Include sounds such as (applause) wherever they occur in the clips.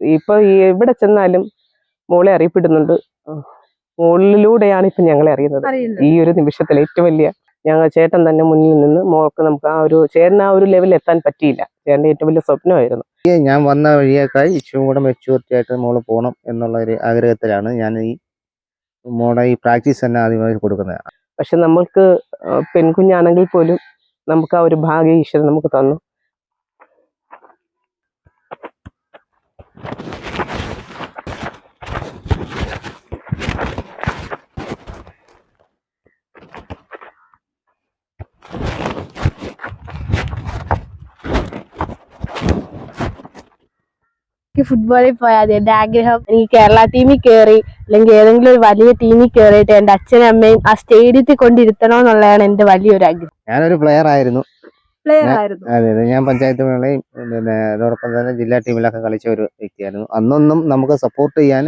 ഇപ്പൊ ഈ എവിടെ ചെന്നാലും മോളെ അറിയപ്പെടുന്നുണ്ട്. മോളിലൂടെയാണ് ഇപ്പൊ ഞങ്ങളെ അറിയുന്നത്. ഈ ഒരു നിമിഷത്തിൽ ഏറ്റവും വലിയ ഞങ്ങൾ ചേട്ടൻ തന്നെ മുന്നിൽ നിന്ന് മോൾക്ക് നമുക്ക് ആ ഒരു ചേട്ടൻ ആ ഒരു ലെവലിൽ എത്താൻ പറ്റിയില്ല. ചേട്ടന്റെ ഏറ്റവും വലിയ സ്വപ്നമായിരുന്നു. ഞാൻ വന്ന വഴിയേക്കായി ഇച്ചിരി കൂടെ മെച്യൂരിറ്റി ആയിട്ട് മോൾ പോകണം എന്നുള്ള ഒരു ആഗ്രഹത്തിലാണ് ഞാൻ ഈ മോളെ ഈ പ്രാക്ടീസ് തന്നെ ആദ്യമായി കൊടുക്കുന്നത്. പക്ഷെ നമ്മൾക്ക് പെൺകുഞ്ഞാണെങ്കിൽ പോലും നമുക്ക് ആ ഒരു ഭാഗ്യ ഈശ്വരൻ നമുക്ക് തന്നു. എനിക്ക് ഫുട്ബോളിൽ പോയാൽ മതി എന്റെ ആഗ്രഹം എനിക്ക് കേരള ടീമിൽ കയറി അല്ലെങ്കിൽ ഏതെങ്കിലും ഒരു വലിയ ടീമിൽ കയറിയിട്ട് എന്റെ അച്ഛനും അമ്മയും ആ സ്റ്റേഡിയത്തിൽ കൊണ്ടിരുത്തണമെന്നുള്ളതാണ് എന്റെ വലിയൊരു ആഗ്രഹം. ഞാനൊരു പ്ലെയർ ആയിരുന്നു. പ്ലെയർ ആയിരുന്നു അതെ അതെ. ഞാൻ പഞ്ചായത്ത് മേളയും പിന്നെ അതോടൊപ്പം തന്നെ ജില്ലാ ടീമിലൊക്കെ കളിച്ച ഒരു വ്യക്തിയായിരുന്നു. അന്നൊന്നും നമുക്ക് സപ്പോർട്ട് ചെയ്യാൻ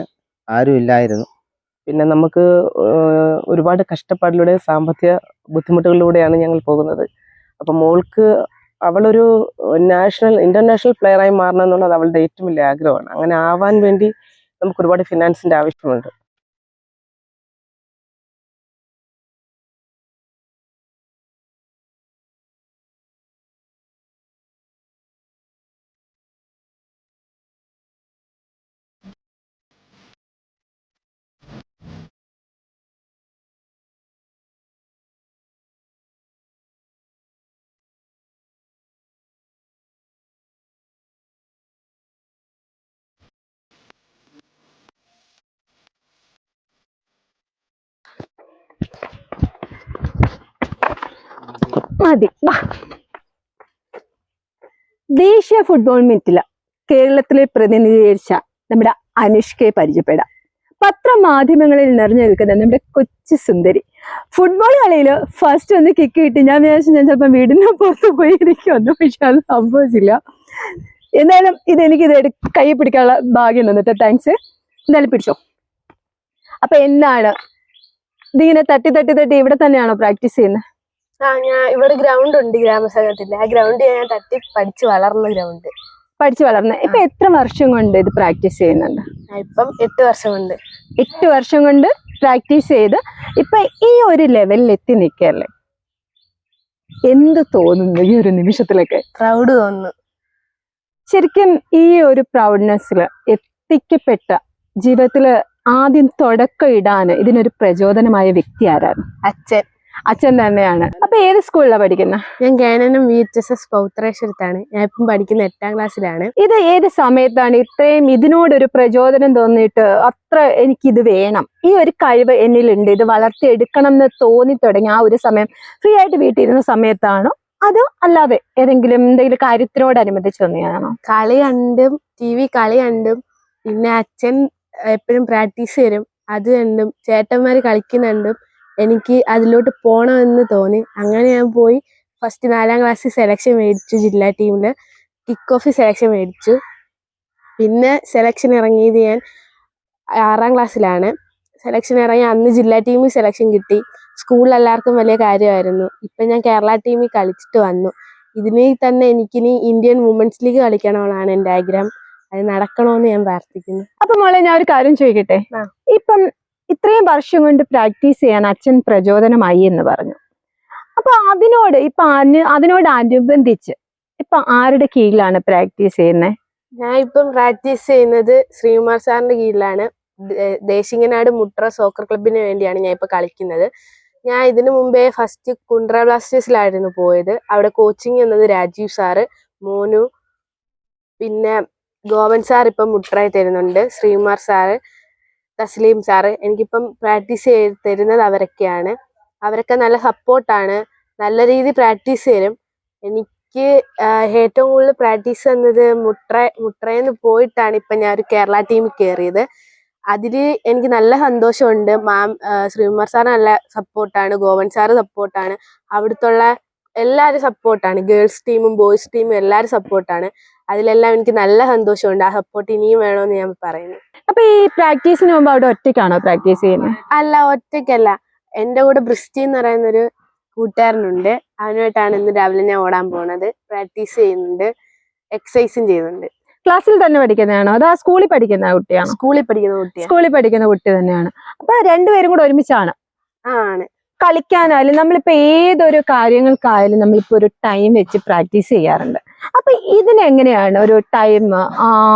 ആരും ഇല്ലായിരുന്നു. പിന്നെ നമുക്ക് ഒരുപാട് കഷ്ടപ്പാടിലൂടെ സാമ്പത്തിക ബുദ്ധിമുട്ടുകളിലൂടെയാണ് ഞങ്ങൾ പോകുന്നത്. അപ്പം മോൾക്ക് അവളൊരു നാഷണൽ ഇന്റർനാഷണൽ പ്ലെയറായി മാറണം എന്നുള്ളത് അവളുടെ ഏറ്റവും വലിയ ആഗ്രഹമാണ്. അങ്ങനെ ആവാൻ വേണ്ടി നമുക്ക് ഒരുപാട് ഫിനാൻസിന്റെ ആവശ്യമുണ്ട്. മതി. വാ. ദേശീയ ഫുട്ബോൾ മീറ്റിൽ കേരളത്തിലെ പ്രതിനിധീകരിച്ച നമ്മുടെ അനുഷ്കയെ പരിചയപ്പെടാം. പത്രമാധ്യമങ്ങളിൽ നിറഞ്ഞു നിൽക്കുന്ന നമ്മുടെ കൊച്ചു സുന്ദരി. ഫുട്ബോൾ കളിയിൽ ഫസ്റ്റ് ഒന്ന് കിക്ക് കിട്ടി. ഞാൻ വിചാരിച്ചു ഞാൻ ചിലപ്പോൾ വീടിന് പുറത്ത് പോയി ഇരിക്കുമെന്ന് പക്ഷെ അത് സംഭവിച്ചില്ല. എന്തായാലും ഇതെനിക്ക് ഇത് കൈ പിടിക്കാനുള്ള ഭാഗ്യം തന്നിട്ട് താങ്ക്സ് എന്തായാലും പിടിച്ചോ. അപ്പൊ എന്താണ്? ഇതിങ്ങനെ തട്ടി തട്ടി തട്ടി ഇവിടെ തന്നെയാണോ പ്രാക്ടീസ് ചെയ്യുന്നത് ഇവിടെ ഗ്രൗണ്ട് ഉണ്ട് ഗ്രാമസംഘത്തിന്റെ ആ ഗ്രൗണ്ട് ഞാൻ തട്ടി പഠിച്ചു വളർന്ന ഗ്രൗണ്ട് പഠിച്ചു വളർന്ന. ഇപ്പൊ എത്ര വർഷം കൊണ്ട് ഇത് പ്രാക്ടീസ് ചെയ്യുന്നുണ്ട്? ഇപ്പം എട്ട് വർഷം കൊണ്ട്. എട്ട് വർഷം കൊണ്ട് പ്രാക്ടീസ് ചെയ്ത് ഇപ്പൊ ഈ ഒരു ലെവലിൽ എത്തി നിൽക്കല്ലേ എന്ത് തോന്നുന്നു ഈ ഒരു നിമിഷത്തിലൊക്കെ? പ്രൗഡ് തോന്നുന്നു. ശരിക്കും ഈ ഒരു പ്രൗഡ്നെസ്സിൽ എത്തിക്കപ്പെട്ട ജീവിതത്തിൽ ആദ്യം തുടക്കം ഇടാൻ ഇതിനൊരു പ്രചോദനമായ വ്യക്തി ആരാണ്? അച്ഛൻ. അച്ഛൻ തന്നെയാണ്. അപ്പൊ ഏത് സ്കൂളിലാണ് പഠിക്കുന്നത് ഞാൻ ഗാനനം വി എച്ച് എസ് എസ് പൗത്രേശ്വരത്താണ്. ഞാൻ ഇപ്പം പഠിക്കുന്ന എട്ടാം ക്ലാസ്സിലാണ്. ഇത് ഏത് സമയത്താണ് ഇത്രയും ഇതിനോടൊരു പ്രചോദനം തോന്നിയിട്ട് അത്ര എനിക്കിത് വേണം? ഈ ഒരു കഴിവ് എന്നിലുണ്ട്. ഇത് വളർത്തിയെടുക്കണം എന്ന് തോന്നി തുടങ്ങി ആ ഒരു സമയം ഫ്രീ ആയിട്ട് വീട്ടിൽ ഇരുന്ന സമയത്താണോ? അതോ അല്ലാതെ ഏതെങ്കിലും എന്തെങ്കിലും കാര്യത്തിനോടനുബന്ധിച്ച് തോന്നിയതാണോ? കളി കണ്ടും ടി വി കളി കണ്ടും പിന്നെ അച്ഛൻ എപ്പോഴും പ്രാക്ടീസ് തരും അത് കണ്ടും ചേട്ടന്മാർ കളിക്കുന്നുണ്ടും എനിക്ക് അതിലോട്ട് പോകണമെന്ന് തോന്നി. അങ്ങനെ ഞാൻ പോയി ഫസ്റ്റ് നാലാം ക്ലാസ്സിൽ സെലക്ഷൻ മേടിച്ചു ജില്ലാ ടീമിൽ കിക്ക് ഓഫ് സെലക്ഷൻ മേടിച്ചു. പിന്നെ സെലക്ഷൻ ഇറങ്ങിയത് ഞാൻ ആറാം ക്ലാസ്സിലാണ് സെലക്ഷൻ ഇറങ്ങി അന്ന് ജില്ലാ ടീമിൽ സെലക്ഷൻ കിട്ടി. സ്കൂളിൽ എല്ലാവർക്കും വലിയ കാര്യമായിരുന്നു. ഇപ്പം ഞാൻ കേരള ടീമിൽ കളിച്ചിട്ട് വന്നു. ഇതിനെ തന്നെ എനിക്കിനി ഇന്ത്യൻ വുമൻസ് ലീഗ് കളിക്കണമെന്നാണ് എന്റെ ആഗ്രഹം. അത് നടക്കണമെന്ന് ഞാൻ പ്രാർത്ഥിക്കുന്നു. അപ്പൊ മോളെ ഞാൻ ഒരു കാര്യം ചോദിക്കട്ടെ. ഇപ്പം ഇത്രയും വർഷം കൊണ്ട് പ്രാക്ടീസ് ചെയ്യാൻ അച്ഛൻ പ്രചോദനമായി എന്ന് പറഞ്ഞു. അപ്പൊ അതിനോട് ഇപ്പൊ അതിനോട് അനുബന്ധിച്ച് ഇപ്പൊ ആരുടെ കീഴിലാണ് പ്രാക്ടീസ് ചെയ്യുന്നത് ഞാൻ ഇപ്പം പ്രാക്ടീസ് ചെയ്യുന്നത് ശ്രീകുമാർ സാറിന്റെ കീഴിലാണ്. ദേശിങ്ങനാട് മുട്ര സോക്കർ ക്ലബിന് വേണ്ടിയാണ് ഞാൻ ഇപ്പൊ കളിക്കുന്നത്. ഞാൻ ഇതിനു മുമ്പേ ഫസ്റ്റ് കുണ്ട്ര ബ്ലാസ്റ്റേഴ്സിലായിരുന്നു പോയത്. അവിടെ കോച്ചിങ് എന്നത് രാജീവ് സാറ് മോനു പിന്നെ ഗോവൻ സാർ ഇപ്പം മുട്രയിൽ തരുന്നുണ്ട്. ശ്രീകുമാർ സാറ് തസ്ലീം സാറ് എനിക്കിപ്പം പ്രാക്ടീസ് ചെയ്ത് തരുന്നത് അവരൊക്കെയാണ്. അവരൊക്കെ നല്ല സപ്പോർട്ടാണ്. നല്ല രീതിയിൽ പ്രാക്ടീസ് തരും. എനിക്ക് ഏറ്റവും കൂടുതൽ പ്രാക്ടീസ് തന്നത് മുട്ര മുട്രയിൽ പോയിട്ടാണ് ഇപ്പം ഞാൻ ഒരു കേരള ടീമിൽ കയറിയത് അതിൽ എനിക്ക് നല്ല സന്തോഷമുണ്ട്. മാം ശ്രീകുമാർ സാർ നല്ല സപ്പോർട്ടാണ്. ഗോവൻ സാറ് സപ്പോർട്ടാണ്. അവിടുത്തുള്ള എല്ലാവരും സപ്പോർട്ടാണ്. ഗേൾസ് ടീമും ബോയ്സ് ടീമും എല്ലാവരും സപ്പോർട്ടാണ്. അതിലെല്ലാം എനിക്ക് നല്ല സന്തോഷമുണ്ട്. ആ സപ്പോർട്ട് ഇനിയും വേണമെന്ന് ഞാൻ പറയുന്നു. അപ്പൊ ഈ പ്രാക്ടീസിന് മുമ്പ് അവിടെ ഒറ്റയ്ക്കാണോ പ്രാക്ടീസ് ചെയ്യുന്നത്? അല്ല ഒറ്റയ്ക്കല്ല. എന്റെ കൂടെ ബ്രിസ്റ്റി എന്ന് പറയുന്ന പറയുന്നൊരു കൂട്ടുകാരനുണ്ട്. അവനുമായിട്ടാണ് ഇന്ന് രാവിലെ ഞാൻ ഓടാൻ പോണത്. പ്രാക്ടീസ് ചെയ്യുന്നുണ്ട്. എക്സസൈസും ചെയ്യുന്നുണ്ട്. ക്ലാസ്സിൽ തന്നെ പഠിക്കുന്നതാണോ? അതോ സ്കൂളിൽ പഠിക്കുന്ന കുട്ടിയാണ്? സ്കൂളിൽ പഠിക്കുന്ന കുട്ടി സ്കൂളിൽ പഠിക്കുന്ന കുട്ടി തന്നെയാണ്. അപ്പൊ രണ്ടുപേരും കൂടെ ഒരുമിച്ചാണ്? ആണ്. കളിക്കാനായാലും നമ്മളിപ്പോ ഏതൊരു കാര്യങ്ങൾക്കായാലും നമ്മളിപ്പോ ഒരു ടൈം വെച്ച് പ്രാക്ടീസ് ചെയ്യാറുണ്ട്. അപ്പൊ ഇതിനെങ്ങനെയാണ് ഒരു ടൈം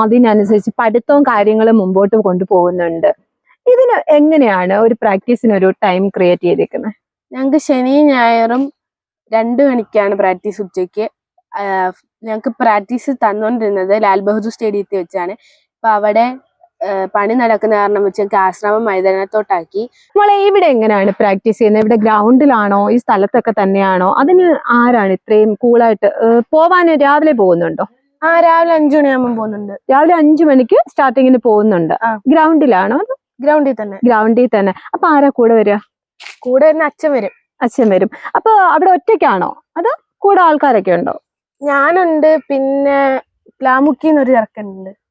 അതിനനുസരിച്ച് പഠിത്തവും കാര്യങ്ങളും മുമ്പോട്ട് കൊണ്ടുപോകുന്നുണ്ട്? ഇതിന് എങ്ങനെയാണ് ഒരു പ്രാക്ടീസിന് ഒരു ടൈം ക്രിയേറ്റ് ചെയ്തിരിക്കുന്നത് ഞങ്ങൾക്ക് ശനിയും ഞായറും രണ്ട് മണിക്കാണ് പ്രാക്ടീസ് ഉച്ചയ്ക്ക്. ഞങ്ങൾക്ക് പ്രാക്ടീസ് തന്നുകൊണ്ടിരുന്നത് ലാൽ ബഹദൂർ സ്റ്റേഡിയത്തിൽ വെച്ചാണ്. അപ്പൊ അവിടെ പണി നടക്കുന്ന കാരണം വെച്ച് ഞങ്ങൾക്ക് ആശ്രമം മൈതാനത്തോട്ടാക്കി. നമ്മളെ ഇവിടെ എങ്ങനെയാണ് പ്രാക്ടീസ് ചെയ്യുന്നത്? ഇവിടെ ഗ്രൗണ്ടിലാണോ ഈ സ്ഥലത്തൊക്കെ തന്നെയാണോ? അതിന് ആരാണ് ഇത്രയും കൂളായിട്ട് പോവാൻ രാവിലെ പോകുന്നുണ്ടോ? ആ രാവിലെ അഞ്ചു മണിയാകുമ്പോൾ പോകുന്നുണ്ട്. രാവിലെ അഞ്ചു മണിക്ക് സ്റ്റാർട്ടിങ്ങിന് പോകുന്നുണ്ട്. ഗ്രൗണ്ടിലാണോ ഗ്രൗണ്ടിൽ തന്നെ. ഗ്രൗണ്ടിൽ തന്നെ. അപ്പൊ ആരാ കൂടെ വരിക കൂടെ വരുന്ന അച്ഛൻ വരും. അച്ഛൻ വരും. അപ്പൊ അവിടെ ഒറ്റയ്ക്കാണോ? അത് കൂടെ ആൾക്കാരൊക്കെ ഉണ്ടോ? ഞാനുണ്ട് പിന്നെ പ്ലാമുക്കിന്നൊരു ചെറുക്കനുണ്ട്. ആഹാഹാഹാ.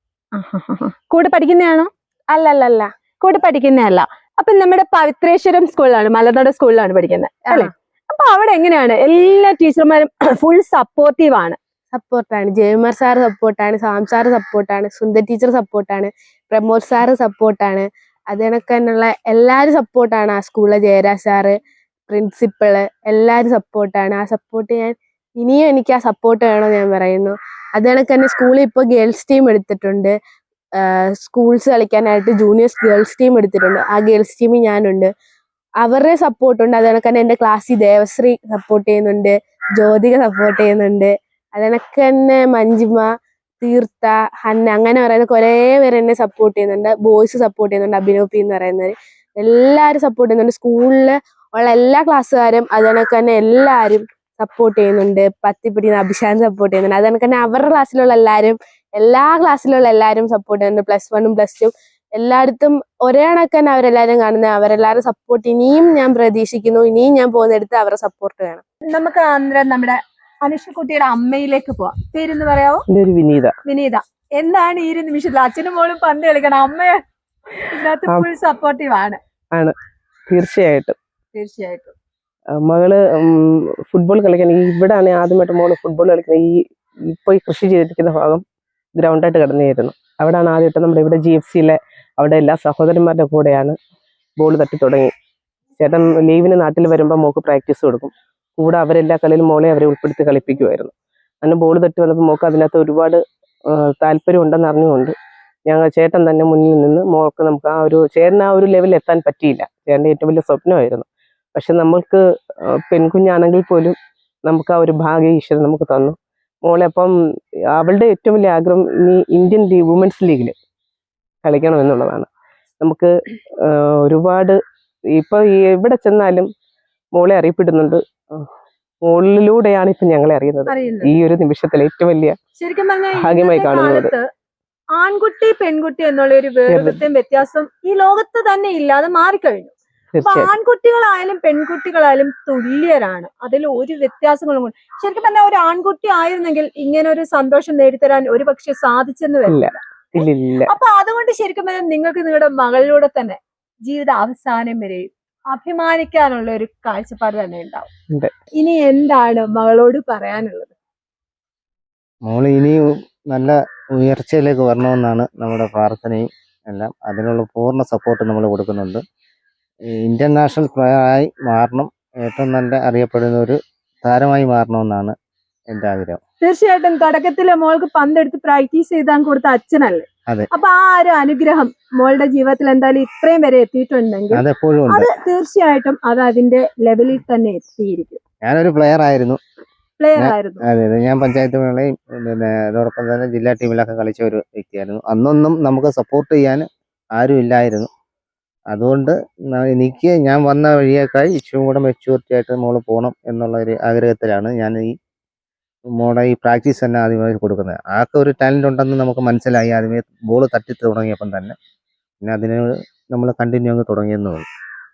കൂടെ പഠിക്കുന്നതാണോ അല്ല അല്ല അല്ല കൂടെ പഠിക്കുന്നതല്ല അപ്പൊ നമ്മുടെ പവിത്രേശ്വരം സ്കൂളിലാണ് മലനാട് സ്കൂളിലാണ് പഠിക്കുന്നത് അല്ലേ? അപ്പൊ അവിടെ എങ്ങനെയാണ്? എല്ലാ ടീച്ചർമാരും (clears throat) ഫുൾ സപ്പോർട്ടീവ് ആണ്. സപ്പോർട്ടാണ്. ജയമാർ സാറ് സപ്പോർട്ടാണ് സാം സാറ് സപ്പോർട്ടാണ് സുന്ദർ ടീച്ചർ സപ്പോർട്ടാണ് പ്രമോദ് സാറ് സപ്പോർട്ടാണ്. അത് കണക്ക് തന്നെയുള്ള എല്ലാവരും സപ്പോർട്ടാണ് ആ സ്കൂളിലെ ജയരാജ് സാറ് പ്രിൻസിപ്പൾ എല്ലാവരും സപ്പോർട്ടാണ്. ആ സപ്പോർട്ട് ഞാൻ ഇനിയും എനിക്ക് ആ സപ്പോർട്ട് വേണമെന്ന് ഞാൻ പറയുന്നു. അത് കണക്ക് തന്നെ സ്കൂളിൽ ഇപ്പോൾ ഗേൾസ് ടീം എടുത്തിട്ടുണ്ട്. സ്കൂൾസ് കളിക്കാനായിട്ട് ജൂനിയേഴ്സ് ഗേൾസ് ടീം എടുത്തിട്ടുണ്ട്. ആ ഗേൾസ് ടീമിൽ ഞാനുണ്ട്. അവരുടെ സപ്പോർട്ടുണ്ട് അത് കണക്ക് തന്നെ എന്റെ ക്ലാസ്സിൽ ദേവശ്രീ സപ്പോർട്ട് ചെയ്യുന്നുണ്ട്. ജ്യോതിക സപ്പോർട്ട് ചെയ്യുന്നുണ്ട്. അതിനൊക്കെ തന്നെ മഞ്ജിമ തീർത്ത ഹന്ന അങ്ങനെ പറയുന്ന കുറേ പേര് എന്നെ സപ്പോർട്ട് ചെയ്യുന്നുണ്ട്. ബോയ്സ് സപ്പോർട്ട് ചെയ്യുന്നുണ്ട്. അഭിനോപി എന്ന് പറയുന്നവര്. എല്ലാവരും സപ്പോർട്ട് ചെയ്യുന്നുണ്ട്. സ്കൂളിൽ ഉള്ള എല്ലാ ക്ലാസ്സുകാരും അത് കണക്ക് തന്നെ എല്ലാവരും സപ്പോർട്ട് ചെയ്യുന്നുണ്ട് പത്തി പിടിക്കുന്ന അഭിഷാന്ത് സപ്പോർട്ട് ചെയ്യുന്നുണ്ട്. അത് കണക്ക് തന്നെ അവരുടെ ക്ലാസ്സിലുള്ള എല്ലാവരും എല്ലാ ക്ലാസ്സിലുള്ള എല്ലാവരും സപ്പോർട്ട് ചെയ്യുന്നുണ്ട്. പ്ലസ് വണ്ണും പ്ലസ് ടു എല്ലായിടത്തും ഒരേ കണക്ക് തന്നെ അവരെല്ലാവരും കാണുന്നത്. അവരെല്ലാവരും സപ്പോർട്ട് ഇനിയും ഞാൻ പ്രതീക്ഷിക്കുന്നു. ഇനിയും ഞാൻ പോകുന്നിടത്ത് അവരുടെ സപ്പോർട്ട് വേണം. നമുക്ക് അന്നേരം നമ്മുടെ അനുഷ്കുട്ടിയുടെ അമ്മയിലേക്ക് പോവാം. പേരെന്ന് പറയാവോ? വിനീത. വിനീത. എന്താണ് ഈ ഒരു നിമിഷത്തിൽ? അച്ഛനും മോളും പന്ത് കളിക്കണം. അമ്മ ഇതിനകത്ത് ഫുൾ സപ്പോർട്ടീവ് ആണ്. തീർച്ചയായിട്ടും. തീർച്ചയായിട്ടും. മകൾ ഫുട്ബോൾ കളിക്കാൻ ഈ ഇവിടാണ് ആദ്യമായിട്ട് മോൾ ഫുട്ബോൾ കളിക്കുന്നത്. ഈ ഇപ്പൊ ഈ കൃഷി ചെയ്തിരിക്കുന്ന ഭാഗം ഗ്രൗണ്ടായിട്ട് കിടന്നിരുന്നു അവിടാണ് ആദ്യമായിട്ട് നമ്മുടെ ഇവിടെ ജി എഫ് സിയിലെ അവിടെ എല്ലാ സഹോദരന്മാരുടെ കൂടെയാണ് ബോൾ തട്ടി തുടങ്ങി. ചേട്ടൻ ലീവിന് നാട്ടിൽ വരുമ്പോൾ മോക്ക് പ്രാക്ടീസ് കൊടുക്കും. കൂടെ അവരെല്ലാ കളിയിലും മോളെ അവരെ ഉൾപ്പെടുത്തി കളിപ്പിക്കുമായിരുന്നു അങ്ങനെ ബോൾ തട്ടി വന്നപ്പോൾ മോക്ക് അതിനകത്ത് ഒരുപാട് താല്പര്യം ഉണ്ടെന്ന് അറിഞ്ഞുകൊണ്ട് ഞങ്ങൾ ചേട്ടൻ തന്നെ മുന്നിൽ നിന്ന് മോൾക്ക് നമുക്ക് ആ ഒരു ചേട്ടൻ ആ ഒരു ലെവലിൽ എത്താൻ പറ്റിയില്ല. ചേട്ടന്റെ ഏറ്റവും വലിയ സ്വപ്നമായിരുന്നു. പക്ഷെ നമ്മൾക്ക് പെൺകുഞ്ഞാണെങ്കിൽ പോലും നമുക്ക് ആ ഒരു ഭാഗ്യം ഈശ്വരൻ നമുക്ക് തന്നു. മോളെ അപ്പം അവളുടെ ഏറ്റവും വലിയ ആഗ്രഹം ഇനി ഇന്ത്യൻ ലീഗ് വുമൻസ് ലീഗിൽ കളിക്കണം എന്നുള്ളതാണ് നമുക്ക് ഒരുപാട് ഇപ്പൊ എവിടെ ചെന്നാലും മോളെ അറിയപ്പെടുന്നുണ്ട്. മോളിലൂടെയാണ് ഇപ്പൊ ഞങ്ങളെ അറിയുന്നത്. ഈ ഒരു നിമിഷത്തിൽ ഏറ്റവും വലിയ ഭാഗ്യമായി കാണുന്നത്. ആൺകുട്ടി പെൺകുട്ടി എന്നുള്ള ഒരു വ്യത്യാസം ഈ ലോകത്ത് തന്നെ ഇല്ലാതെ മാറിക്കഴിഞ്ഞു. ആൺകുട്ടികളായാലും പെൺകുട്ടികളായാലും തുല്യരാണ്. അതിൽ ഒരു വ്യത്യാസങ്ങളും ശരിക്കും പറഞ്ഞാൽ ഒരു ആൺകുട്ടി ആയിരുന്നെങ്കിൽ ഇങ്ങനെ ഒരു സന്തോഷം നേടിത്തരാൻ ഒരു പക്ഷെ സാധിച്ചെന്ന് വരില്ല. ഇല്ല. ഇല്ല അപ്പൊ അതുകൊണ്ട് ശരിക്കും പറഞ്ഞാൽ നിങ്ങൾക്ക് നിങ്ങളുടെ മകളിലൂടെ തന്നെ ജീവിത അവസാനം വരെയും അഭിമാനിക്കാനുള്ള ഒരു കാഴ്ചപ്പാട് തന്നെ ഉണ്ടാവും. ഉണ്ട്. ഇനി എന്താണ് മകളോട് പറയാനുള്ളത്? മോൾ ഇനിയും നല്ല ഉയർച്ചയിലേക്ക് വരണമെന്നാണ് നമ്മുടെ പ്രാർത്ഥനയും എല്ലാം. അതിനുള്ള പൂർണ സപ്പോർട്ട് നമ്മൾ കൊടുക്കുന്നുണ്ട്. ഇന്റർനാഷണൽ പ്ലെയറായി മാറണം. ഏറ്റവും നല്ല അറിയപ്പെടുന്ന ഒരു താരമായി മാറണമെന്നാണ് എന്റെ ആഗ്രഹം. തീർച്ചയായിട്ടും തുടക്കത്തിലെ മോൾക്ക് പന്തെടുത്ത് പ്രാക്ടീസ് ചെയ്താൽ കൊടുത്ത അച്ഛനല്ലേ? അതെ. അപ്പൊ ആ ഒരു അനുഗ്രഹം മോളുടെ ജീവിതത്തിൽ എന്തായാലും ഇത്രയും വരെ എത്തിയിട്ടുണ്ടെങ്കിൽ അത് തീർച്ചയായിട്ടും അത് അതിന്റെ ലെവലിൽ തന്നെ എത്തിയിരിക്കും. ഞാനൊരു പ്ലെയർ ആയിരുന്നു. പ്ലെയർ ആയിരുന്നു. അതെ അതെ. ഞാൻ പഞ്ചായത്ത് മേളയും പിന്നെ അതോടൊപ്പം തന്നെ ജില്ലാ ടീമിലൊക്കെ കളിച്ച ഒരു വ്യക്തിയായിരുന്നു. അന്നൊന്നും നമുക്ക് സപ്പോർട്ട് ചെയ്യാൻ ആരും ഇല്ലായിരുന്നു അതുകൊണ്ട് എനിക്ക് ഞാൻ വന്ന വഴിയേക്കാൾ ഇച്ചിരി കൂടെ മെച്യൂരിറ്റി ആയിട്ട് മോൾ പോകണം എന്നുള്ള ഒരു ആഗ്രഹത്തിലാണ് ഞാൻ ഈ മോളെ ഈ പ്രാക്ടീസ് തന്നെ ആദ്യമായി കൊടുക്കുന്നത്. ആൾക്ക് ഒരു ടാലന്റ് ഉണ്ടെന്ന് നമുക്ക് മനസ്സിലായി. ആദ്യമേ ബോൾ തട്ടി തുടങ്ങിയപ്പം തന്നെ. പിന്നെ അതിന് നമ്മൾ കണ്ടിന്യൂ അങ്ങ് തുടങ്ങിയെന്ന് തോന്നി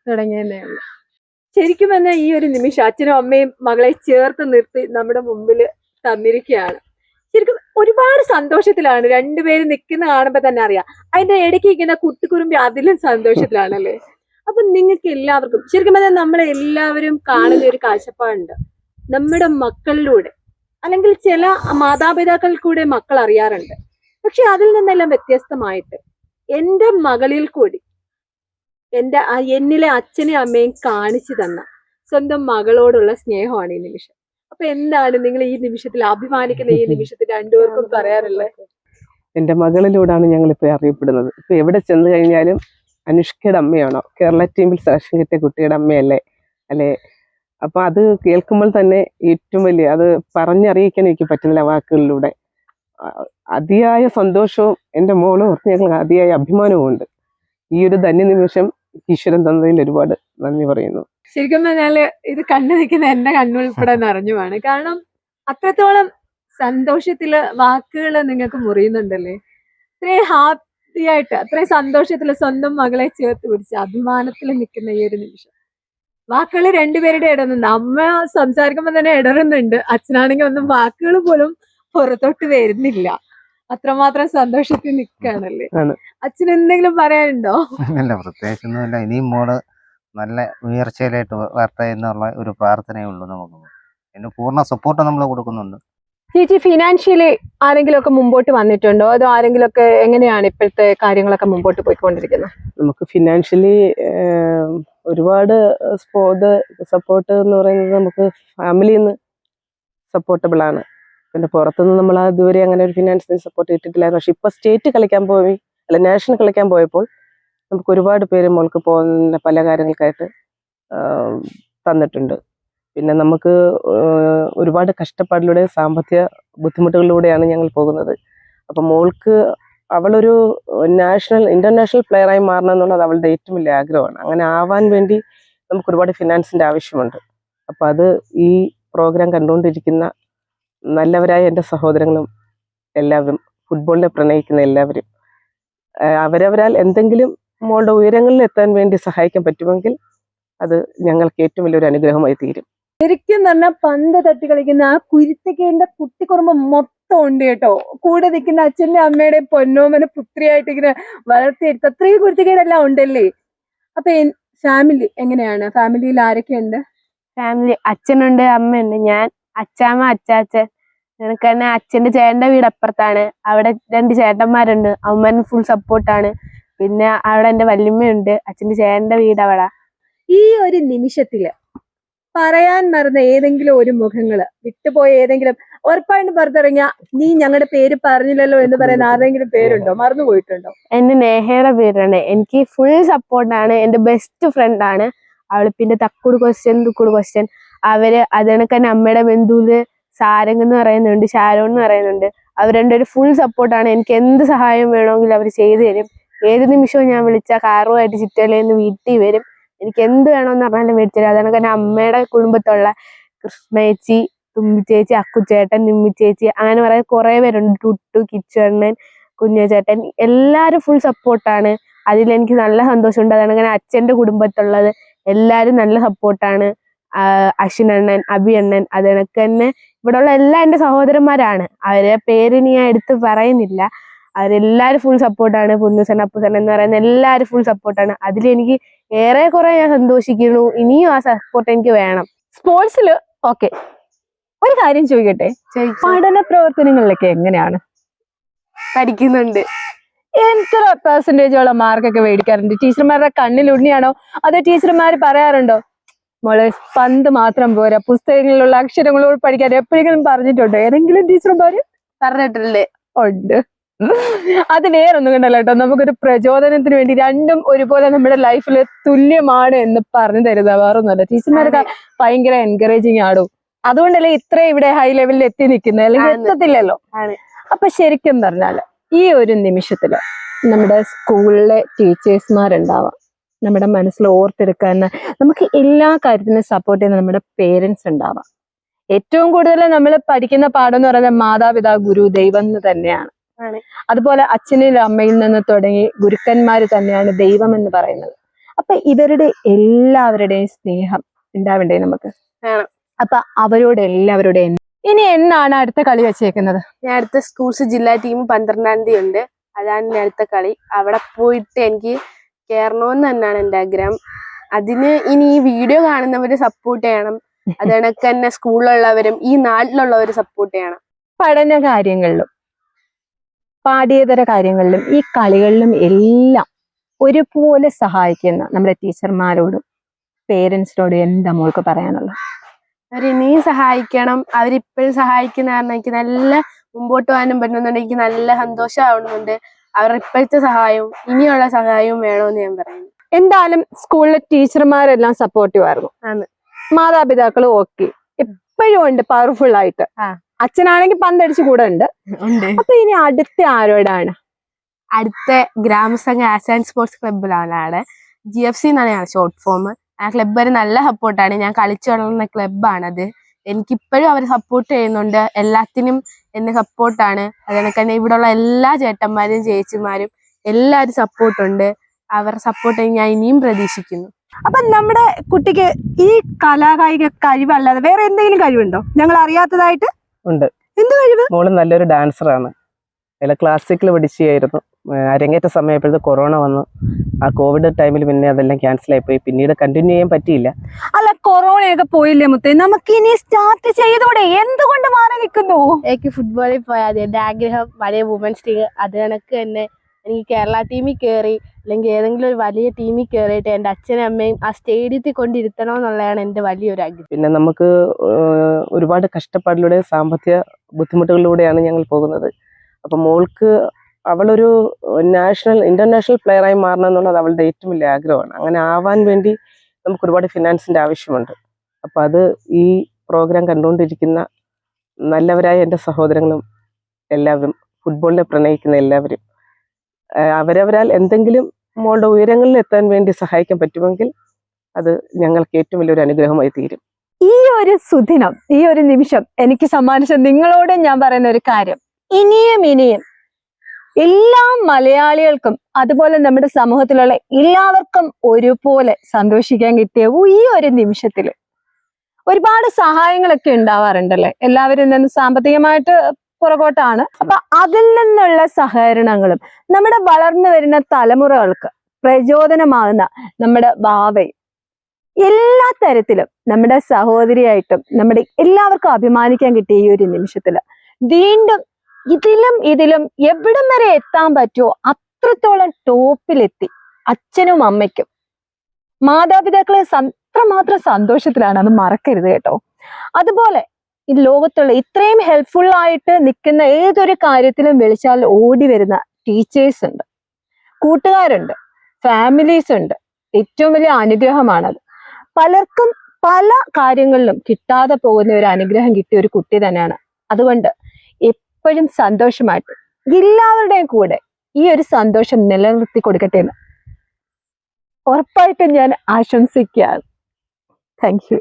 തുടങ്ങിയതേ ഉള്ളൂ. ശരിക്കും പറഞ്ഞാൽ ഈ ഒരു നിമിഷം അച്ഛനും അമ്മയും മകളെ ചേർത്ത് നിർത്തി നമ്മുടെ മുമ്പിൽ തന്നിരിക്കുകയാണ്. ശരിക്കും ഒരുപാട് സന്തോഷത്തിലാണ്. രണ്ടുപേരും നിൽക്കുന്ന കാണുമ്പോൾ തന്നെ അറിയാം. അതിന്റെ ഇടയ്ക്ക് ഇരിക്കുന്ന കുട്ടിക്കുറുമ്പി അതിലും സന്തോഷത്തിലാണല്ലേ? അപ്പൊ നിങ്ങൾക്ക് എല്ലാവർക്കും ശരിക്കും പറഞ്ഞാൽ നമ്മളെ എല്ലാവരും കാണുന്ന ഒരു കാഴ്ചപ്പാടുണ്ട്. നമ്മുടെ മക്കളിലൂടെ അല്ലെങ്കിൽ ചില മാതാപിതാക്കൾ കൂടെ മക്കൾ അറിയാറുണ്ട്. പക്ഷെ അതിൽ നിന്നെല്ലാം വ്യത്യസ്തമായിട്ട് എന്റെ മകളിൽ കൂടി എന്റെ ആ എന്നിലെ അച്ഛനെയും അമ്മയും കാണിച്ചു തന്ന സ്വന്തം മകളോടുള്ള സ്നേഹമാണ് ഈ നിമിഷം. അപ്പൊ എന്താണ് നിങ്ങൾ ഈ നിമിഷത്തിൽ അഭിമാനിക്കുന്ന ഈ നിമിഷത്തിൽ രണ്ടുപേർക്കും പറയാറുള്ളത് എന്റെ മകളിലൂടെയാണ് ഞങ്ങൾ ഇപ്പൊ അറിയപ്പെടുന്നത്. ഇപ്പൊ എവിടെ ചെന്ന് കഴിഞ്ഞാലും അനുഷ്കയുടെ അമ്മയാണോ? കേരള ടീമിൽ സെലക്ഷൻ കിട്ടിയ കുട്ടിയുടെ അമ്മയല്ലേ? അല്ലെ? അപ്പൊ അത് കേൾക്കുമ്പോൾ തന്നെ ഏറ്റവും വലിയ അത് പറഞ്ഞറിയിക്കാൻ എനിക്ക് പറ്റുന്നില്ല വാക്കുകളിലൂടെ. അതിയായ സന്തോഷവും എന്റെ മോളും ഓർത്ത് ഞങ്ങൾ അതിയായ അഭിമാനവും ഉണ്ട് ഈ ഒരു ധന്യ നിമിഷം ഈശ്വരൻ തന്നതിൽ ഒരുപാട് നന്ദി പറയുന്നു. ശരിക്കും പറഞ്ഞാൽ ഇത് കണ്ടു നിൽക്കുന്ന എന്റെ കണ്ണുൾപ്പെടെ (laughs) നിറഞ്ഞുമാണ്. കാരണം അത്രത്തോളം സന്തോഷത്തിൽ വാക്കുകൾ നിങ്ങൾക്ക് മുറിയുന്നുണ്ടല്ലേ? ഇത്രയും ഹാപ്പി ആയിട്ട് അത്രയും സന്തോഷത്തിൽ സ്വന്തം മകളെ ചേർത്ത് പിടിച്ച് അഭിമാനത്തിൽ നിൽക്കുന്ന ഈ ഒരു നിമിഷം. വാക്കുകൾ രണ്ടുപേരുടെ ഇടന്നുണ്ട് അമ്മ സംസാരിക്കുമ്പോൾ തന്നെ ഇടറുന്നുണ്ട്. അച്ഛനാണെങ്കിൽ ഒന്നും വാക്കുകൾ പോലും പുറത്തോട്ട് വരുന്നില്ല. അത്രമാത്രം സന്തോഷത്തിൽ നിൽക്കുകയാണല്ലേ. അച്ഛൻ എന്തെങ്കിലും പറയാനുണ്ടോ? പ്രത്യേകിച്ചൊന്നുമില്ല. ഇനിയും മോൾ നല്ല ഉയർച്ചയിലായിട്ട് വരട്ടെ എന്നുള്ള ഒരു പ്രാർത്ഥനയേ ഉള്ളൂ നമുക്ക്. പിന്നെ പൂർണ സപ്പോർട്ട് നമ്മൾ കൊടുക്കുന്നുണ്ട്. ചേച്ചി ഫിനാൻഷ്യലി ആരെങ്കിലും ഒക്കെ മുമ്പോട്ട് വന്നിട്ടുണ്ടോ? അതോ ആരെങ്കിലും ഒക്കെ എങ്ങനെയാണ് ഇപ്പോഴത്തെ കാര്യങ്ങളൊക്കെ മുമ്പോട്ട് പോയിക്കൊണ്ടിരിക്കുന്നത്? നമുക്ക് ഫിനാൻഷ്യലി ഒരുപാട് സപ്പോർട്ട് എന്ന് പറയുന്നത് നമുക്ക് ഫാമിലിയിൽ നിന്ന് സപ്പോർട്ടബിൾ ആണ്. പിന്നെ പുറത്തുനിന്ന് നമ്മൾ ഇതുവരെ അങ്ങനെ ഒരു ഫിനാൻഷ്യൽ സപ്പോർട്ട് കിട്ടിയിട്ടില്ലായിരുന്നു പക്ഷെ ഇപ്പൊ സ്റ്റേറ്റ് കളിക്കാൻ പോയി അല്ല നാഷണൽ കളിക്കാൻ പോയപ്പോൾ നമുക്ക് ഒരുപാട് പേര് മോൾക്ക് പോകുന്ന പല കാര്യങ്ങൾക്കായിട്ട് തന്നിട്ടുണ്ട്. പിന്നെ നമുക്ക് ഒരുപാട് കഷ്ടപ്പാടിലൂടെ സാമ്പത്തിക ബുദ്ധിമുട്ടുകളിലൂടെയാണ് ഞങ്ങൾ പോകുന്നത്. അപ്പം മോൾക്ക് അവളൊരു നാഷണൽ ഇന്റർനാഷണൽ പ്ലെയറായി മാറണം എന്നുള്ളത് അവളുടെ ഏറ്റവും വലിയ ആഗ്രഹമാണ്. അങ്ങനെ ആവാൻ വേണ്ടി നമുക്ക് ഒരുപാട് ഫിനാൻസിന്റെ ആവശ്യമുണ്ട്. അപ്പം അത് ഈ പ്രോഗ്രാം കണ്ടുകൊണ്ടിരിക്കുന്ന നല്ലവരായ എന്റെ സഹോദരങ്ങളും എല്ലാവരും ഫുട്ബോളിനെ പ്രണയിക്കുന്ന എല്ലാവരും അവരവരാൽ എന്തെങ്കിലും മോളുടെ ഉയരങ്ങളിൽ എത്താൻ വേണ്ടി സഹായിക്കാൻ പറ്റുമെങ്കിൽ അത് ഞങ്ങൾക്ക് ഏറ്റവും വലിയൊരു അനുഗ്രഹമായി തീരും. ശരിക്കും പറഞ്ഞാൽ പന്ത് തട്ടി കളിക്കുന്ന ആ കുരുത്തക്കേന്റെ കുട്ടിക്കുറുമ്പ് മൊത്തം ഉണ്ട് കേട്ടോ. കൂടെ നിൽക്കുന്ന അച്ഛന്റെ അമ്മയുടെ പൊന്നോമന പുത്രിയായിട്ട് ഇങ്ങനെ വളർത്തിയെടുത്ത് അത്രയും കുരുത്തക്കേടെല്ലാം ഉണ്ടല്ലേ? അപ്പൊ ഫാമിലി എങ്ങനെയാണ്? ഫാമിലിയിൽ ആരൊക്കെയുണ്ട്? ഫാമിലി അച്ഛനുണ്ട് അമ്മയുണ്ട് ഞാൻ അച്ചാമ്മ അച്ചാച്ചൻ. എനിക്ക് തന്നെ അച്ഛന്റെ ചേട്ടന്റെ വീട് അപ്പുറത്താണ്. അവിടെ രണ്ട് ചേട്ടന്മാരുണ്ട്. അമ്മൻ ഫുൾ സപ്പോർട്ടാണ് പിന്നെ അവിടെ എന്റെ വല്യമ്മയുണ്ട് അച്ഛന്റെ ചേട്ടന്റെ വീട് അവിടെ. ഈ ഒരു നിമിഷത്തിൽ പറയാൻ മറന്ന ഏതെങ്കിലും ഒരു മുഖങ്ങൾ വിട്ടുപോയ ഏതെങ്കിലും ഉറപ്പായിട്ട് പുറത്തിറങ്ങിയ നീ ഞങ്ങളുടെ പേര് പറഞ്ഞില്ലല്ലോ എന്ന് പറയുന്ന ആരെങ്കിലും പേരുണ്ടോ? മറന്നു പോയിട്ടുണ്ടോ? എന്റെ നേഹയുടെ പേരാണ്. എനിക്ക് ഫുൾ സപ്പോർട്ടാണ് എന്റെ ബെസ്റ്റ് ഫ്രണ്ട് ആണ്. അവൾ പിന്നെ തക്കുട് ക്വസ്റ്റ്യൻ തുക്കുട് ക്വസ്റ്റ്യൻ അവർ അതിനൊക്കെ തന്നെ അമ്മയുടെ ബന്ധുവിൽ സാരംഗ് എന്ന് പറയുന്നുണ്ട് ഷാരോൺ എന്ന് പറയുന്നുണ്ട്. അവർ രണ്ടുപേരും ഫുൾ സപ്പോർട്ടാണ് എനിക്ക് എന്ത് സഹായം വേണമെങ്കിലും അവർ ചെയ്തു തരും. ഏത് നിമിഷവും ഞാൻ വിളിച്ച കാറുമായിട്ട് ചിറ്റലേന്ന് വീട്ടിൽ വരും. എനിക്ക് എന്ത് വേണമെന്ന് പറഞ്ഞാലും മേടിച്ചു തരും. അതാണ് തന്നെ അമ്മയുടെ കുടുംബത്തുള്ള കൃഷ്ണേച്ചി തുമ്പിച്ചേച്ചി അക്കുച്ചേട്ടൻ നിമ്മിച്ചേച്ചി അങ്ങനെ പറയാൻ കുറെ പേരുണ്ട്. ടുട്ടു കിച്ചണ്ണൻ കുഞ്ഞേച്ചേട്ടൻ എല്ലാവരും ഫുൾ സപ്പോർട്ടാണ് അതിലെനിക്ക് നല്ല സന്തോഷമുണ്ട്. അതാണ് അങ്ങനെ അച്ഛന്റെ കുടുംബത്തുള്ളത് എല്ലാവരും നല്ല സപ്പോർട്ടാണ് അശ്വിനണ്ണൻ അഭിയണ്ണൻ അതിനൊക്കെ തന്നെ ഇവിടെയുള്ള എല്ലാ എന്റെ സഹോദരന്മാരാണ്. അവരെ പേര് ഞാൻ എടുത്ത് പറയുന്നില്ല. അവരെല്ലാവരും ഫുൾ സപ്പോർട്ടാണ് പുന്നുസൻ അപ്പുസൻ എന്ന് പറയുന്ന എല്ലാവരും ഫുൾ സപ്പോർട്ടാണ് അതിൽ എനിക്ക് ഏറെ കുറെ ഞാൻ സന്തോഷിക്കുന്നു. ഇനിയും ആ സപ്പോർട്ട് എനിക്ക് വേണം. സ്പോർട്സിൽ ഓക്കെ. ഒരു കാര്യം ചോദിക്കട്ടെ? പഠന പ്രവർത്തനങ്ങളിലൊക്കെ എങ്ങനെയാണ്? പഠിക്കുന്നുണ്ട്. എത്ര പെർസെന്റേജോളം മാർക്കൊക്കെ മേടിക്കാറുണ്ട്. ടീച്ചർമാരുടെ കണ്ണിൽ ഉണ്ണിയാണോ? അതോ ടീച്ചർമാർ പറയാറുണ്ടോ? മോളെ പന്ത് മാത്രം പോരാ. പുസ്തകങ്ങളിലുള്ള അക്ഷരങ്ങളോട് പഠിക്കാൻ എപ്പോഴെങ്കിലും പറഞ്ഞിട്ടുണ്ടോ? ഏതെങ്കിലും ടീച്ചർമാര്? പറഞ്ഞിട്ടില്ലേ ഉണ്ട്. അത് വേറൊന്നും കണ്ടല്ലോ കേട്ടോ. നമുക്കൊരു പ്രചോദനത്തിന് വേണ്ടി രണ്ടും ഒരുപോലെ നമ്മുടെ ലൈഫിൽ തുല്യമാണ് എന്ന് പറഞ്ഞു തരുന്നത്. വേറൊന്നുമല്ല. ടീച്ചർമാരൊക്കെ ഭയങ്കര എൻകറേജിങ് ആടും. അതുകൊണ്ടല്ലേ ഇത്ര ഇവിടെ ഹൈ ലെവലിൽ എത്തി നിൽക്കുന്നത്? അല്ലെങ്കിൽ. എത്തത്തില്ലല്ലോ? അപ്പൊ ശരിക്കും പറഞ്ഞാൽ ഈ ഒരു നിമിഷത്തിൽ നമ്മുടെ സ്കൂളിലെ ടീച്ചേഴ്സ്മാരുണ്ടാവാം. നമ്മുടെ മനസ്സിൽ ഓർത്തെടുക്കാൻ നമുക്ക് എല്ലാ കാര്യത്തിനും സപ്പോർട്ട് ചെയ്യുന്ന നമ്മുടെ പേരൻസ് ഉണ്ടാവാം. ഏറ്റവും കൂടുതൽ നമ്മൾ പഠിക്കുന്ന പാഠം എന്ന് പറയുന്നത് മാതാപിതാ ഗുരു ദൈവം എന്ന് തന്നെയാണ്. അതുപോലെ അച്ഛനും അമ്മയിൽ നിന്ന് തുടങ്ങി ഗുരുക്കന്മാർ തന്നെയാണ് ദൈവം എന്ന് പറയുന്നത്. അപ്പൊ ഇവരുടെ എല്ലാവരുടെയും സ്നേഹം ഉണ്ടാവണ്ടേ നമുക്ക്. അപ്പൊ അവരോട് എല്ലാവരുടെയും ഇനി എന്നാണ് അടുത്ത കളി വെച്ചേക്കുന്നത്? ഞാൻ അടുത്ത സ്കൂൾസ് ജില്ലാ ടീം പന്ത്രണ്ടാം തീയതി ഉണ്ട്. അതാണ് ഇനി അടുത്ത കളി. അവിടെ പോയിട്ട് എനിക്ക് കയറണമെന്ന് തന്നെയാണ് എന്റെ ആഗ്രഹം. അതിന് ഇനി ഈ വീഡിയോ കാണുന്നവര് സപ്പോർട്ട് ചെയ്യണം. (laughs) അത് കണക്ക് തന്നെ സ്കൂളിലുള്ളവരും ഈ നാട്ടിലുള്ളവര് സപ്പോർട്ട് ചെയ്യണം. പഠന കാര്യങ്ങളിലും പാഠ്യേതര കാര്യങ്ങളിലും ഈ കളികളിലും എല്ലാം ഒരുപോലെ സഹായിക്കുന്ന നമ്മുടെ ടീച്ചർമാരോടും പേരൻസിനോടും എന്താ മോൾക്ക് പറയാനുള്ളത്? അവർ ഇനിയും സഹായിക്കണം. അവരിപ്പോഴും സഹായിക്കുന്ന കാരണം എനിക്ക് നല്ല മുമ്പോട്ട് പോകാനും പറ്റുന്നുണ്ട്. എനിക്ക് നല്ല സന്തോഷമാവുന്നുണ്ട് അവരുടെ ഇപ്പോഴത്തെ സഹായവും ഇനിയുള്ള സഹായവും വേണമെന്ന് ഞാൻ പറയുന്നു. എന്തായാലും സ്കൂളിലെ ടീച്ചർമാരെല്ലാം സപ്പോർട്ടീവ് ആയിരുന്നു. മാതാപിതാക്കളും ഓക്കെ എപ്പോഴും ഉണ്ട് പവർഫുൾ ആയിട്ട്. ആ. അച്ഛനാണെങ്കിൽ പന്തടിച്ച് കൂടെ ഉണ്ട്. അപ്പൊ ഇനി അടുത്ത ആരോടാണ്? അടുത്ത ഗ്രാമസംഘ ആർട്സ് ആൻഡ് സ്പോർട്സ് ക്ലബിലാണ് ജി എഫ് സി എന്നാണ് ഞാൻ ഷോർട്ട് ഫോം ആ ക്ലബ്ബ് ഒരു നല്ല സപ്പോർട്ടാണ് ഞാൻ കളിച്ചു വളർന്ന ക്ലബ്ബാണത് എനിക്കിപ്പോഴും അവർ സപ്പോർട്ട് ചെയ്യുന്നുണ്ട്. എല്ലാത്തിനും എന്നെ സപ്പോർട്ടാണ് അതുകൊണ്ട് തന്നെ ഇവിടെയുള്ള എല്ലാ ചേട്ടന്മാരും ചേച്ചിമാരും എല്ലാവരും സപ്പോർട്ടുണ്ട് അവരുടെ സപ്പോർട്ട് ഞാൻ ഇനിയും പ്രതീക്ഷിക്കുന്നു. അപ്പൊ നമ്മുടെ കുട്ടിക്ക് ഈ കലാകായിക കഴിവല്ലാതെ വേറെ എന്തെങ്കിലും കഴിവുണ്ടോ? ഞങ്ങൾ അറിയാത്തതായിട്ട് ഉണ്ട്. എന്ത് കഴിവ്? മോൾ നല്ലൊരു ഡാൻസറാണ്. അല്ല ക്ലാസിക്കൽ പഠിച്ചായിരുന്നു അരങ്ങേറ്റ സമയപ്പോഴത്തെ കൊറോണ വന്നു. ആ കോവിഡ് ടൈമിൽ പിന്നെ അതെല്ലാം ക്യാൻസൽ ആയിപ്പോയി പിന്നീട് കണ്ടിന്യൂ ചെയ്യാൻ പറ്റിയില്ല. അല്ല കൊറോണയൊക്കെ പോയില്ലേ മുത്തേ? നമുക്ക് ഇനി സ്റ്റാർട്ട് ചെയ്തോടെ? എന്തുകൊണ്ട് മാറി നിൽക്കുന്നു? എനിക്ക് ഫുട്ബോളിൽ പോയാൽ ആഗ്രഹം വലിയ വുമൻസ് ലീഗ് അത് കണക്ക് തന്നെ. എനിക്ക് കേരള ടീമിൽ കയറി അല്ലെങ്കിൽ ഏതെങ്കിലും ഒരു വലിയ ടീമിൽ കയറിയിട്ട് എന്റെ അച്ഛനും അമ്മയും ആ സ്റ്റേഡിയത്തിൽ കൊണ്ടിരുത്തണം എന്നുള്ളതാണ് എന്റെ വലിയൊരു ആഗ്രഹം. പിന്നെ നമുക്ക് ഒരുപാട് കഷ്ടപ്പാടിലൂടെ സാമ്പത്തിക ബുദ്ധിമുട്ടുകളിലൂടെയാണ് ഞങ്ങൾ പോകുന്നത്. അപ്പം മോൾക്ക് അവളൊരു നാഷണൽ ഇന്റർനാഷണൽ പ്ലെയറായി മാറണം എന്നുള്ളത് അവളുടെ ഏറ്റവും വലിയ ആഗ്രഹമാണ്. അങ്ങനെ ആവാൻ വേണ്ടി നമുക്ക് ഒരുപാട് ഫിനാൻസിന്റെ ആവശ്യമുണ്ട്. അപ്പോൾ അത് ഈ പ്രോഗ്രാം കണ്ടുകൊണ്ടിരിക്കുന്ന നല്ലവരായ എന്റെ സഹോദരങ്ങളും എല്ലാവരും ഫുട്ബോളിനെ പ്രണയിക്കുന്ന എല്ലാവരും അവരവരാൽ എന്തെങ്കിലും മോളുടെ ഉയരങ്ങളിൽ എത്താൻ വേണ്ടി സഹായിക്കാൻ പറ്റുമെങ്കിൽ അത് ഞങ്ങൾക്ക് ഏറ്റവും വലിയൊരു അനുഗ്രഹമായി തീരും. ഈ ഒരു സുദിനം ഈ ഒരു നിമിഷം എനിക്ക് സമ്മാനിച്ച നിങ്ങളോട് ഞാൻ പറയുന്ന ഒരു കാര്യം. ഇനിയും ഇനിയും എല്ലാ മലയാളികൾക്കും അതുപോലെ നമ്മുടെ സമൂഹത്തിലുള്ള എല്ലാവർക്കും ഒരുപോലെ സന്തോഷിക്കാൻ കിട്ടിയ ഈ ഒരു നിമിഷത്തിൽ ഒരുപാട് സഹായങ്ങളൊക്കെ ഉണ്ടാവാറുണ്ടല്ലേ? എല്ലാവരും നിന്ന് സാമ്പത്തികമായിട്ട് പുറകോട്ടാണ്. അപ്പൊ അതിൽ നിന്നുള്ള സഹകരണങ്ങളും നമ്മുടെ വളർന്നു വരുന്ന തലമുറകൾക്ക് പ്രചോദനമാകുന്ന നമ്മുടെ ഭാവയും എല്ലാ തരത്തിലും നമ്മുടെ സഹോദരിയായിട്ടും നമ്മുടെ എല്ലാവർക്കും അഭിമാനിക്കാൻ കിട്ടിയ ഈ ഒരു നിമിഷത്തിൽ വീണ്ടും ഇതിലും ഇതിലും എവിടം വരെ എത്താൻ പറ്റുമോ അത്രത്തോളം ടോപ്പിലെത്തി അച്ഛനും അമ്മയ്ക്കും. മാതാപിതാക്കളെ അത്രമാത്രം സന്തോഷത്തിലാണ്. അത് മറക്കരുത് കേട്ടോ. അതുപോലെ ഈ ലോകത്തുള്ള ഇത്രയും ഹെൽപ്ഫുൾ ആയിട്ട് നിൽക്കുന്ന ഏതൊരു കാര്യത്തിലും വിളിച്ചാൽ ഓടി വരുന്ന ടീച്ചേഴ്സ് ഉണ്ട്. കൂട്ടുകാരുണ്ട്. ഫാമിലീസ് ഉണ്ട്. ഏറ്റവും വലിയ അനുഗ്രഹമാണത്. പലർക്കും പല കാര്യങ്ങളിലും കിട്ടാതെ പോകുന്ന ഒരു അനുഗ്രഹം കിട്ടിയ ഒരു കുട്ടി തന്നെയാണ്. അതുകൊണ്ട് എപ്പോഴും സന്തോഷമായിട്ട് എല്ലാവരുടെയും കൂടെ ഈ ഒരു സന്തോഷം നിലനിർത്തി കൊടുക്കട്ടെ എന്ന് ഉറപ്പായിട്ടും ഞാൻ ആശംസിക്കുകയാണ്. Thank you